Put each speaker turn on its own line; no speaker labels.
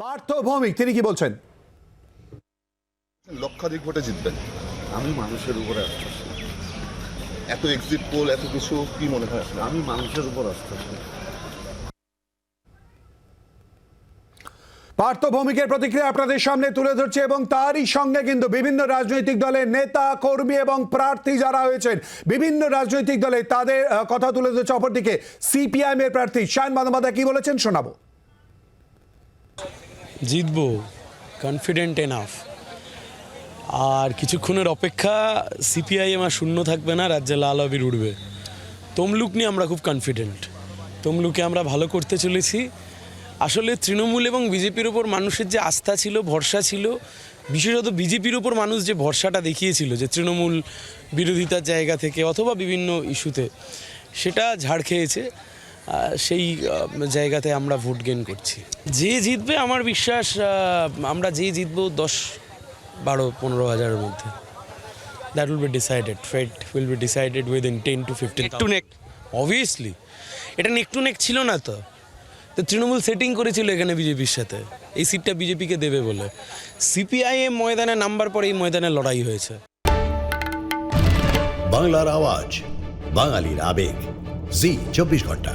পার্থ ভৌমিক তিনি কি বলছেন?
লক্ষাধিক ভোটে জিতবেন।
আমি মানুষের উপরে
এত এক্সিট পোল এত কিছু কি মনে হয়
আমি মানুষের উপর আস্থাশীল
পার্থ ভৌমিকের প্রতিক্রিয়া আপনাদের সামনে তুলে ধরছে এবং তারই সঙ্গে কিন্তু বিভিন্ন রাজনৈতিক দলের নেতা কর্মী এবং প্রার্থী যারা হয়েছেন বিভিন্ন রাজনৈতিক দলে তাদের কথা তুলে ধরছে অপরদিকে সিপিআইএম এর প্রার্থী। শায়ন বান্দোপাধ্যায় কি বলেছেন শোনাবো।
জিতবো কনফিডেন্ট এনাফ আর কিছুক্ষণের অপেক্ষা সিপিআইএম আর শূন্য থাকবে না, রাজ্যে লাল আবির উঠবে। তমলুক নিয়ে আমরা খুব কনফিডেন্ট তমলুকে আমরা ভালো করতে চলেছি। আসলে তৃণমূল এবং বিজেপির ওপর মানুষের যে আস্থা ছিল, ভরসা ছিল, বিশেষত বিজেপির ওপর মানুষ যে ভরসাটা দেখিয়েছিল যে তৃণমূল বিরোধিতার জায়গা থেকে অথবা বিভিন্ন ইস্যুতে, সেটা ঝাড় খেয়েছে। সেই জায়গাতে আমরা ভোট গেন করছি। যে জিতবে আমার বিশ্বাস আমরা যে জিতবো দশ বারো পনেরো হাজারের মধ্যে। That will be decided fate will be decided within ten to fifteen to neck obviously এটা নেক টু নেক ছিল না তো। তো তৃণমূল সেটিং করেছিল এখানে বিজেপির সাথে। এই সিটটা বিজেপিকে দেবে বলে। সিপিআইএম ময়দানে নাম্বার পরে এই ময়দানে লড়াই হয়েছে।
বাংলার আওয়াজ বাঙালির আবেগ। জি চব্বিশ ঘণ্টা।